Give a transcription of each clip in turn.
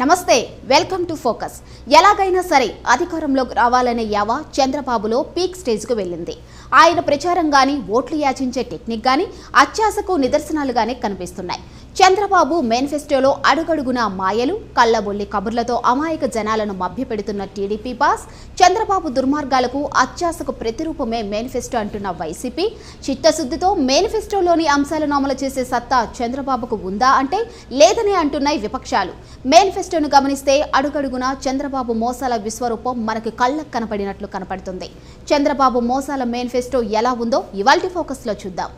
నమస్తే welcome to focus. ఎలాగైనా సరే అధికారంలోకి రావాలనే యావ చంద్రబాబులో పీక్ స్టేజ్కు వెళ్ళింది. ఆయన ప్రచారం కానీ ఓట్లు యాచించే టెక్నిక్ కానీ అత్యాశకు నిదర్శనాలుగానే కనిపిస్తున్నాయి. చంద్రబాబు మేనిఫెస్టోలో అడుగడుగున మాయలు కళ్ళబొల్లి కబుర్లతో అమాయక జనాలను మభ్యపెడుతున్న టీడీపీ పాస్ చంద్రబాబు దుర్మార్గాలకు అత్యాశకు ప్రతిరూపమే మేనిఫెస్టో అంటున్న వైసీపీ. చిత్తశుద్ధితో మేనిఫెస్టోలోని అంశాలను అమలు చేసే సత్తా చంద్రబాబుకు ఉందా అంటే లేదని అంటున్నాయి విపక్షాలు. మేనిఫెస్టోను గమనిస్తే అడుగడుగున చంద్రబాబు మోసాల విశ్వరూపం మనకు కళ్ళకు కనపడినట్లు కనపడుతుంది. చంద్రబాబు మోసాల మేనిఫెస్టో ఎలా ఉందో ఇవాల్టి ఫోకస్లో చూద్దాం.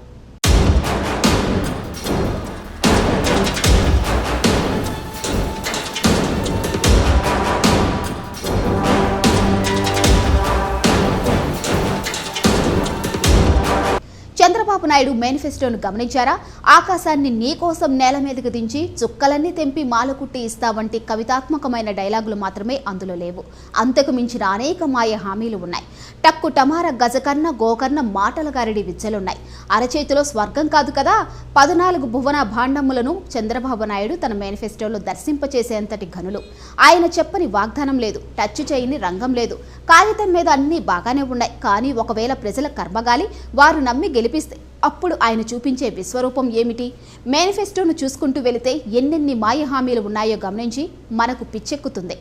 నాయుడు మేనిఫెస్టోను గమనించారా? ఆకాశాన్ని నీ కోసం నేల మీదకు దించి చుక్కలన్నీ తెంపి మాలకుట్టి ఇస్తా వంటి కవితాత్మకమైన డైలాగులు మాత్రమే అందులో లేవు. అంతకు మించిన అనేక మాయ హామీలు ఉన్నాయి. టక్కు టమార గజకర్ణ గోకర్ణ మాటల గారిడి విద్యలున్నాయి అరచేతిలో స్వర్గం కాదు కదా? పద్నాలుగు భువన భాండములను చంద్రబాబు నాయుడు తన మేనిఫెస్టోలో దర్శింపచేసేంతటి ఘనులు. ఆయన చెప్పని వాగ్దానం లేదు టచ్ చేయని రంగం లేదు. కాగితం మీద అన్నీ బాగానే ఉన్నాయి. కానీ ఒకవేళ ప్రజల కర్మగాలి వారు నమ్మి గెలిపిస్తే అప్పుడు ఆయన చూపించే విశ్వరూపం ఏమిటి? మేనిఫెస్టోను చూసుకుంటూ వెళితే ఎన్నెన్ని మాయ హామీలు ఉన్నాయో గమనించి మనకు పిచ్చెక్కుతుంది.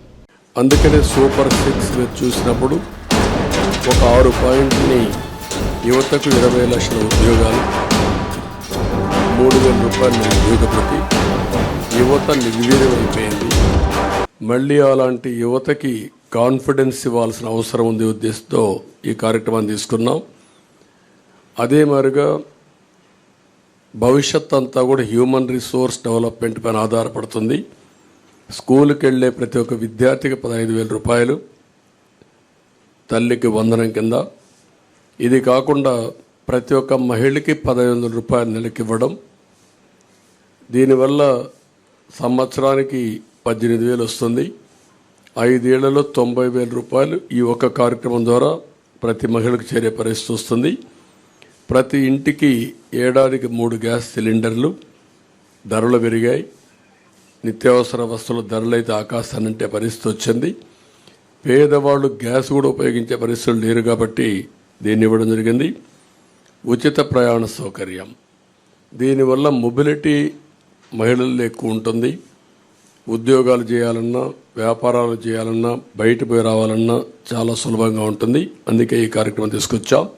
అందుకనే సూపర్ సిక్స్ చూసినప్పుడు ఒక ఆరు పాయింట్ని యువతకు ఇరవై లక్షల ఉద్యోగాలు మూడు వేల రూపాయల ఉద్యోగపతి యువత నిర్వీర్యమైపోయింది. మళ్ళీ అలాంటి యువతకి కాన్ఫిడెన్స్ ఇవ్వాల్సిన అవసరం ఉంది ఉద్దేశంతో ఈ కార్యక్రమాన్ని తీసుకున్నాం. అదే మాదిరిగా భవిష్యత్ అంతా కూడా హ్యూమన్ రిసోర్స్ డెవలప్మెంట్ పైన ఆధారపడుతుంది. స్కూల్కి వెళ్ళే ప్రతి ఒక్క విద్యార్థికి పదహైదు వేల రూపాయలు తల్లికి వందనం కింద. ఇది కాకుండా ప్రతి ఒక్క మహిళకి పదహైదు వందల రూపాయలు నెలకి ఇవ్వడం. దీనివల్ల సంవత్సరానికి పద్దెనిమిది వేలు వస్తుంది. ఐదేళ్ళలో తొంభై వేల రూపాయలు ఈ ఒక్క కార్యక్రమం ద్వారా ప్రతి మహిళకు చేరే పరిస్థితి వస్తుంది. ప్రతి ఇంటికి ఏడాదికి మూడు గ్యాస్ సిలిండర్లు ధరలు పెరిగాయి. నిత్యావసర వస్తువుల ధరలు అయితే ఆకాశాన్నంటే పరిస్థితి వచ్చింది. పేదవాళ్ళు గ్యాస్ కూడా ఉపయోగించే పరిస్థితులు లేరు కాబట్టి దీన్ని ఇవ్వడం జరిగింది. ఉచిత ప్రయాణ సౌకర్యం. దీనివల్ల మొబిలిటీ మహిళల్లో ఎక్కువ ఉంటుంది. ఉద్యోగాలు చేయాలన్నా వ్యాపారాలు చేయాలన్నా బయట పోయి రావాలన్నా చాలా సులభంగా ఉంటుంది. అందుకే ఈ కార్యక్రమం తీసుకొచ్చాం.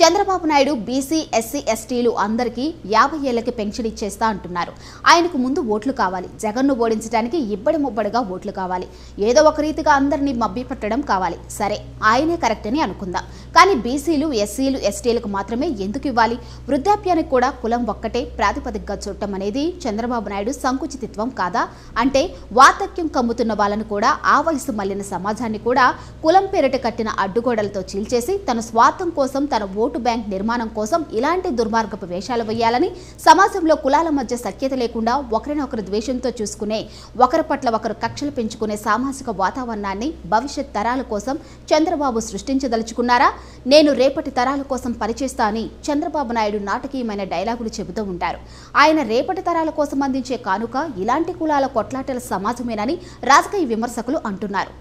చంద్రబాబు నాయుడు బీసీ ఎస్సీ ఎస్టీలు అందరికీ యాభై ఏళ్ళకి పెన్షన్ ఇచ్చేస్తా అంటున్నారు. ఆయనకు ముందు ఓట్లు కావాలి. జగన్ను ఓడించడానికి ఇబ్బడి ముబ్బడిగా ఓట్లు కావాలి. ఏదో ఒక రీతిగా అందరినీ మబ్బిపట్టడం కావాలి. సరే ఆయనే కరెక్ట్ అని అనుకుందాం. కానీ బీసీలు ఎస్సీలు ఎస్టీలకు మాత్రమే ఎందుకు ఇవ్వాలి? వృద్ధాప్యానికి కూడా కులం ఒక్కటే ప్రాతిపదికగా చూడటం అనేది చంద్రబాబు నాయుడు సంకుచితిత్వం కాదా? అంటే వార్ధక్యం కమ్ముతున్న వాళ్ళను కూడా ఆ వయసు మళ్ళిన సమాజాన్ని కూడా కులం పేరిట కట్టిన అడ్డుగోడలతో చీల్చేసి తన స్వార్థం కోసం తన ఓ ఓటు బ్యాంక్ నిర్మాణం కోసం ఇలాంటి దుర్మార్గపు వేషాలు వేయాలని సమాజంలో కులాల మధ్య సఖ్యత లేకుండా ఒకరినొకరు ద్వేషంతో చూసుకునే ఒకరి పట్ల ఒకరు కక్షలు పెంచుకునే సామాజిక వాతావరణాన్ని భవిష్యత్ తరాల కోసం చంద్రబాబు సృష్టించదలుచుకున్నారా? నేను రేపటి తరాల కోసం పనిచేస్తా అని చంద్రబాబు నాయుడు నాటకీయమైన డైలాగులు చెబుతూ ఉంటారు. ఆయన రేపటి తరాల కోసం అందించే కానుక ఇలాంటి కులాల కొట్లాటల సమాజమేనని రాజకీయ విమర్శకులు అంటున్నారు.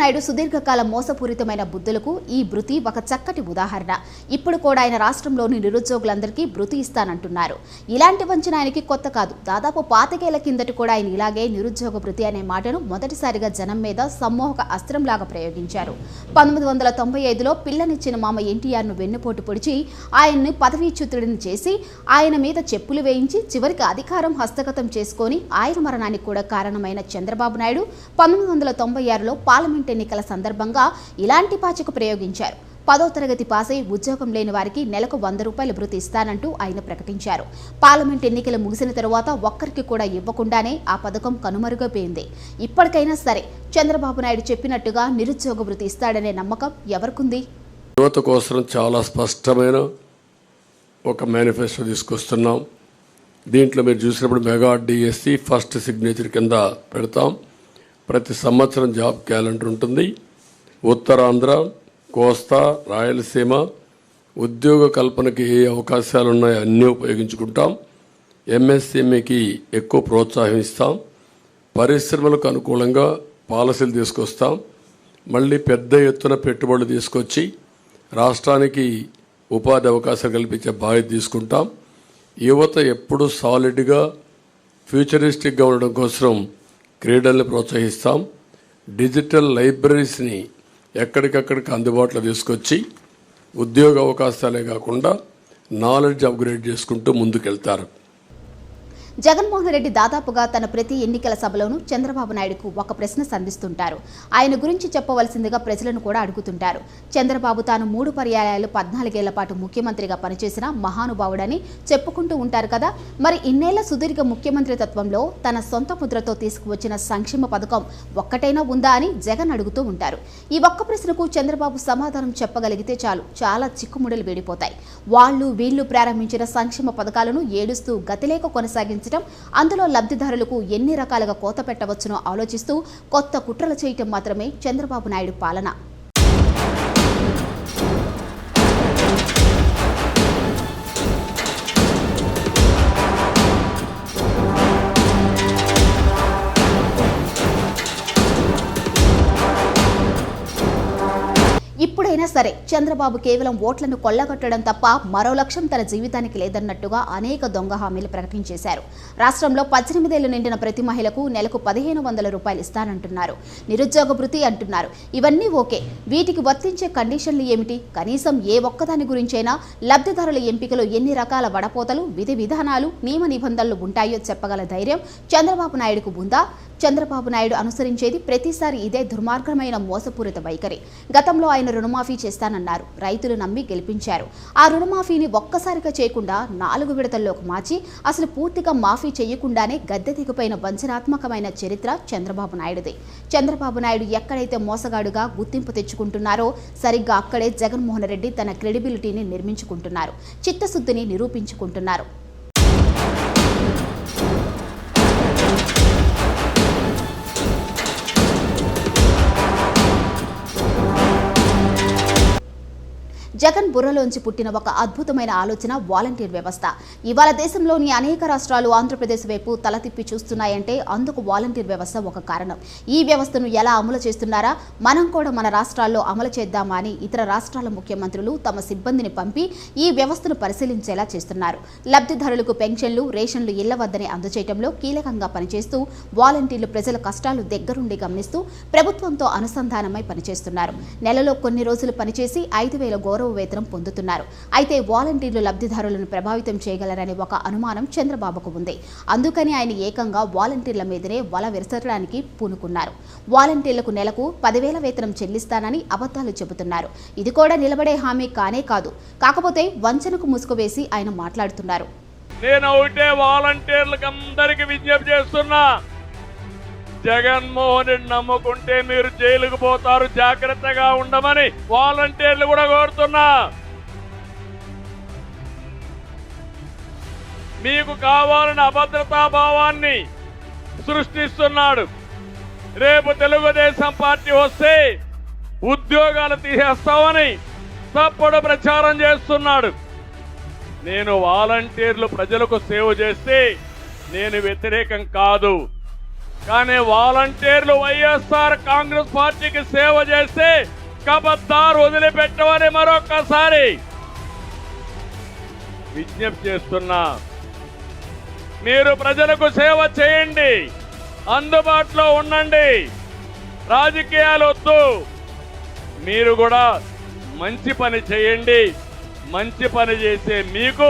నాయుడు సుదీర్ఘకాల మోసపూరితమైన బుద్ధులకు ఈ భృతి ఒక చక్కటి ఉదాహరణ. ఇప్పుడు కూడా ఆయన రాష్ట్రంలోని నిరుద్యోగులందరికీ భృతి ఇస్తానంటున్నారు. ఇలాంటి వంచన ఆయనకి కొత్త కాదు. దాదాపు పాతికేళ్ళ కిందటి కూడా ఆయన ఇలాగే నిరుద్యోగ భృతి అనే మాటను మొదటిసారిగా జనం మీద సమ్మోహక అస్త్రంలాగా ప్రయోగించారు. పంతొమ్మిది వందల తొంభై ఐదులో పిల్లనిచ్చిన మామ ఎన్టీఆర్ను వెన్నుపోటు పొడిచి ఆయన్ని పదవీచ్యుతుడిని చేసి ఆయన మీద చెప్పులు వేయించి చివరికి అధికారం హస్తగతం చేసుకొని ఆయన మరణానికి కూడా కారణమైన చంద్రబాబు నాయుడు పంతొమ్మిది వందల తొంభై ఆరులో పార్లమెంట్ ఎన్నికల సందర్భంగా ఇలాంటి పాచిక ప్రయోగించారు? పదో తరగతి పాస్ అయి ఉద్యోగం లేని వారికి నెలకు వంద రూపాయల భృతి ఇస్తానంటూ ఆయన ప్రకటించారు. పార్లమెంట్ ఎన్నికలు ముగిసిన తరువాత ఒక్కరికి కూడా ఇవ్వకుండానే ఆ పథకం కనుమరుగైపోయింది. ఇప్పటికైనా సరే చంద్రబాబు నాయుడు చెప్పినట్టుగా నిరుద్యోగ భృతి ఇస్తాడనే నమ్మకం ఎవరికుంది? యువత కోసం చాలా స్పష్టమైన ఒక మేనిఫెస్టో తీసుకొస్తున్నాం. దీంట్లో మీరు చూసినప్పుడు మెగా డిఎస్సి ఫస్ట్ సిగ్నేచర్ కింద పెడతాం. ప్రతి సంవత్సరం జాబ్ క్యాలెండర్ ఉంటుంది. ఉత్తరాంధ్ర కోస్తా రాయలసీమ ఉద్యోగ కల్పనకి ఏ అవకాశాలు ఉన్నాయో అన్నీ ఉపయోగించుకుంటాం. ఎంఎస్ఎంఈకి ఎక్కువ ప్రోత్సాహం ఇస్తాం. పరిశ్రమలకు అనుకూలంగా పాలసీలు తీసుకొస్తాం. మళ్ళీ పెద్ద ఎత్తున పెట్టుబడులు తీసుకొచ్చి రాష్ట్రానికి ఉపాధి అవకాశాలు కల్పించే బాధ్యత తీసుకుంటాం. యువత ఎప్పుడూ సాలిడ్గా ఫ్యూచరిస్టిక్గా ఉండడం కోసం క్రీడల్ని ప్రోత్సహిస్తాం. డిజిటల్ లైబ్రరీస్ని ఎక్కడికక్కడికి అందుబాటులో తీసుకొచ్చి ఉద్యోగ అవకాశాలే కాకుండా నాలెడ్జ్ అప్గ్రేడ్ చేసుకుంటూ ముందుకెళ్తారు. జగన్మోహన్ రెడ్డి దాదాపుగా తన ప్రతి ఎన్నికల సభలోనూ చంద్రబాబు నాయుడుకు ఒక ప్రశ్న సంధిస్తుంటారు. ఆయన గురించి చెప్పవలసిందిగా ప్రజలను కూడా అడుగుతుంటారు. చంద్రబాబు తాను మూడు పర్యాయాలు పద్నాలుగేళ్ళ పాటు ముఖ్యమంత్రిగా పనిచేసిన మహానుభావుడని చెప్పుకుంటూ ఉంటారు కదా. మరి ఇన్నేళ్ళ సుదీర్ఘ ముఖ్యమంత్రి తత్వంలో తన సొంత ముద్రతో తీసుకువచ్చిన సంక్షేమ పథకం ఒక్కటైనా ఉందా అని జగన్ అడుగుతూ ఉంటారు. ఈ ఒక్క ప్రశ్నకు చంద్రబాబు సమాధానం చెప్పగలిగితే చాలు. చాలా చిక్కుముడలు వీడిపోతాయి. వాళ్ళు వీళ్ళు ప్రారంభించిన సంక్షేమ పథకాలను ఏడుస్తూ గతిలేక కొనసాగించడం అందులో లబ్ధిదారులకు ఎన్ని రకాలుగా కోత పెట్టవచ్చునో ఆలోచిస్తూ కొత్త కుట్రలు చేయటం మాత్రమే చంద్రబాబు నాయుడు పాలన. ఇప్పుడైనా సరే చంద్రబాబు కేవలం ఓట్లను కొల్లగొట్టడం తప్ప మరో లక్ష్యం తన జీవితానికి లేదన్నట్టుగా అనేక దొంగ హామీలు ప్రకటించేశారు. రాష్ట్రంలో పద్దెనిమిదేళ్ళు నిండిన ప్రతి మహిళకు నెలకు పదిహేను వందల రూపాయలు ఇస్తానంటున్నారు. నిరుద్యోగ భృతి అంటున్నారు. ఇవన్నీ ఓకే. వీటికి వర్తించే కండిషన్లు ఏమిటి? కనీసం ఏ ఒక్కదాని గురించైనా లబ్ధిదారుల ఎంపికలో ఎన్ని రకాల వడపోతలు విధి విధానాలు నియమ నిబంధనలు ఉంటాయో చెప్పగల ధైర్యం చంద్రబాబు నాయుడుకు ఉందా? చంద్రబాబు నాయుడు అనుసరించేది ప్రతిసారి ఇదే దుర్మార్గమైన మోసపూరిత వైఖరి. గతంలో ఆయన రుణమాఫీ చేస్తానన్నారు. రైతులు నమ్మి గెలిపించారు. ఆ రుణమాఫీని ఒక్కసారిగా చేయకుండా నాలుగు విడతల్లోకి మార్చి అసలు పూర్తిగా మాఫీ చేయకుండానే గద్దె దిగిపోయిన వంచనాత్మకమైన చరిత్ర చంద్రబాబు నాయుడుది. చంద్రబాబు నాయుడు ఎక్కడైతే మోసగాడుగా గుర్తింపు తెచ్చుకుంటున్నారో సరిగ్గా అక్కడే జగన్మోహన్ రెడ్డి తన క్రెడిబిలిటీని నిర్మించుకుంటున్నారు. చిత్తశుద్ధిని నిరూపించుకుంటున్నారు. జగన్ బుర్రలోంచి పుట్టిన ఒక అద్భుతమైన ఆలోచన వాలంటీర్ వ్యవస్థ. ఇవాళ దేశంలోని అనేక రాష్ట్రాలు ఆంధ్రప్రదేశ్ వైపు తల తిప్పి చూస్తున్నాయంటే అందుకు వాలంటీర్ వ్యవస్థ ఒక కారణం. ఈ వ్యవస్థను ఎలా అమలు చేస్తున్నారా? మనం కూడా మన రాష్ట్రాల్లో అమలు చేద్దామా అని ఇతర రాష్ట్రాల ముఖ్యమంత్రులు తమ సిబ్బందిని పంపి ఈ వ్యవస్థను పరిశీలించేలా చేస్తున్నారు. లబ్ధిదారులకు పెన్షన్లు రేషన్లు ఇళ్ళ వద్దనే అందజేయడంలో కీలకంగా పనిచేస్తూ వాలంటీర్లు ప్రజల కష్టాలు దగ్గరుండి గమనిస్తూ ప్రభుత్వంతో అనుసంధానమై పనిచేస్తున్నారు. నెలలో కొన్ని రోజులు పనిచేసి ఐదు వేల గౌరవ వేతనం పొందుతున్నారు. అయితే వాలంటీర్లు లబ్ధిదారులను ప్రభావితం చేయగలరనే ఒక అనుమానం చంద్రబాబుకు ఉంది. అందుకని ఆయన ఏకంగా వాలంటీర్ల మీదనే వల విరసడానికి పూనుకున్నారు. వాలంటీర్లకు నెలకు పదివేల వేతనం చెల్లిస్తానని అబద్ధాలు చెబుతున్నారు. ఇది కూడా నిలబడే హామీ కానే కాదు. కాకపోతే వంచనకు ముసుగు వేసి ఆయన మాట్లాడుతున్నారు. నేను ఒకటే వాలంటీర్లకు అందరికి విజ్ఞప్తి చేస్తున్నా. జగన్మోహన్ రెడ్డి నమ్ముకుంటే మీరు జైలుకు పోతారు. జాగ్రత్తగా ఉండమని వాలంటీర్లు కూడా కోరుతున్నా. మీకు కావాలని అభద్రతా భావాన్ని సృష్టిస్తున్నాడు. రేపు తెలుగుదేశం పార్టీ వస్తే ఉద్యోగాలు తీసేస్తామని తప్పుడు ప్రచారం చేస్తున్నాడు. నేను వాలంటీర్లు ప్రజలకు సేవ చేస్తే నేను వ్యతిరేకం కాదు. కానీ వాలంటీర్లు వైఎస్ఆర్ కాంగ్రెస్ పార్టీకి సేవ చేస్తే కబద్దారు వదిలిపెట్టమని మరొక్కసారి విజ్ఞప్తి చేస్తున్నా. మీరు ప్రజలకు సేవ చేయండి. అందుబాటులో ఉండండి. రాజకీయాలు వద్దు. మీరు కూడా మంచి పని చేయండి. మంచి పని చేసే మీకు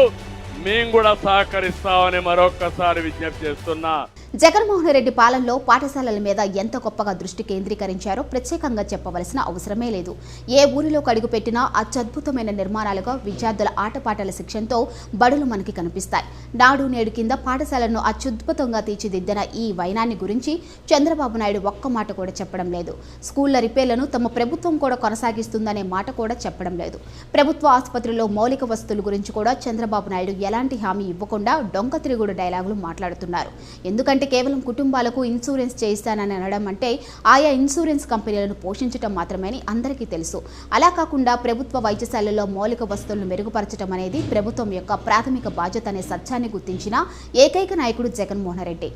మేము కూడా సహకరిస్తామని మరొక్కసారి విజ్ఞప్తి చేస్తున్నా. జగన్మోహన్ రెడ్డి పాలనలో పాఠశాలల మీద ఎంత గొప్పగా దృష్టి కేంద్రీకరించారో ప్రత్యేకంగా చెప్పవలసిన అవసరమే లేదు. ఏ ఊరిలో కడుగుపెట్టినా అత్యద్భుతమైన నిర్మాణాలుగా విద్యార్థుల ఆటపాటల శిక్షణతో బడులు మనకి కనిపిస్తాయి. నాడు నేడు కింద పాఠశాలను అత్యద్భుతంగా తీర్చిదిద్దిన ఈ వైనాన్ని గురించి చంద్రబాబు నాయుడు ఒక్క మాట కూడా చెప్పడం లేదు. స్కూళ్ళ రిపేర్లను తమ ప్రభుత్వం కూడా కొనసాగిస్తుందనే మాట కూడా చెప్పడం లేదు. ప్రభుత్వ ఆసుపత్రిలో మౌలిక వసతుల గురించి కూడా చంద్రబాబు నాయుడు ఎలాంటి హామీ ఇవ్వకుండా డొంక తిరుగుడు డైలాగులు మాట్లాడుతున్నారు. ఎందుకంటే ఎందుకంటే కేవలం కుటుంబాలకు ఇన్సూరెన్స్ చేయిస్తానని అనడం అంటే ఆయా ఇన్సూరెన్స్ కంపెనీలను పోషించడం మాత్రమేని అందరికీ తెలుసు. అలా కాకుండా ప్రభుత్వ వైద్యశాలలో మౌలిక వస్తువులను మెరుగుపరచడం అనేది ప్రభుత్వం యొక్క ప్రాథమిక బాధ్యత అనే సత్యాన్ని గుర్తించిన ఏకైక నాయకుడు జగన్మోహన్ రెడ్డి.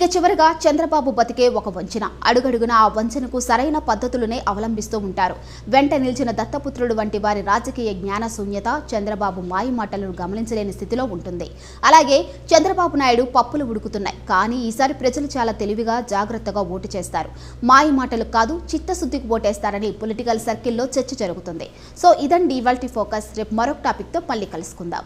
ఇక చివరిగా చంద్రబాబు బతికే ఒక వంచన. అడుగడుగున ఆ వంచనకు సరైన పద్ధతులనే అవలంబిస్తూ ఉంటారు. వెంట నిలిచిన దత్తపుత్రుడు వంటి వారి రాజకీయ జ్ఞాన శూన్యత చంద్రబాబు మాయమాటలను గమనించలేని స్థితిలో ఉంటుంది. అలాగే చంద్రబాబు నాయుడు పప్పులు ఉడుకుతున్నాయి. కానీ ఈసారి ప్రజలు చాలా తెలివిగా జాగ్రత్తగా ఓటు చేస్తారు. మాయమాటలు కాదు చిత్తశుద్ధికి ఓటేస్తారని పొలిటికల్ సర్కిల్లో చర్చ జరుగుతుంది. సో ఇదండి ఇవాల్టి ఫోకస్. రేపు మరొక టాపిక్తో మళ్ళీ కలుసుకుందాం.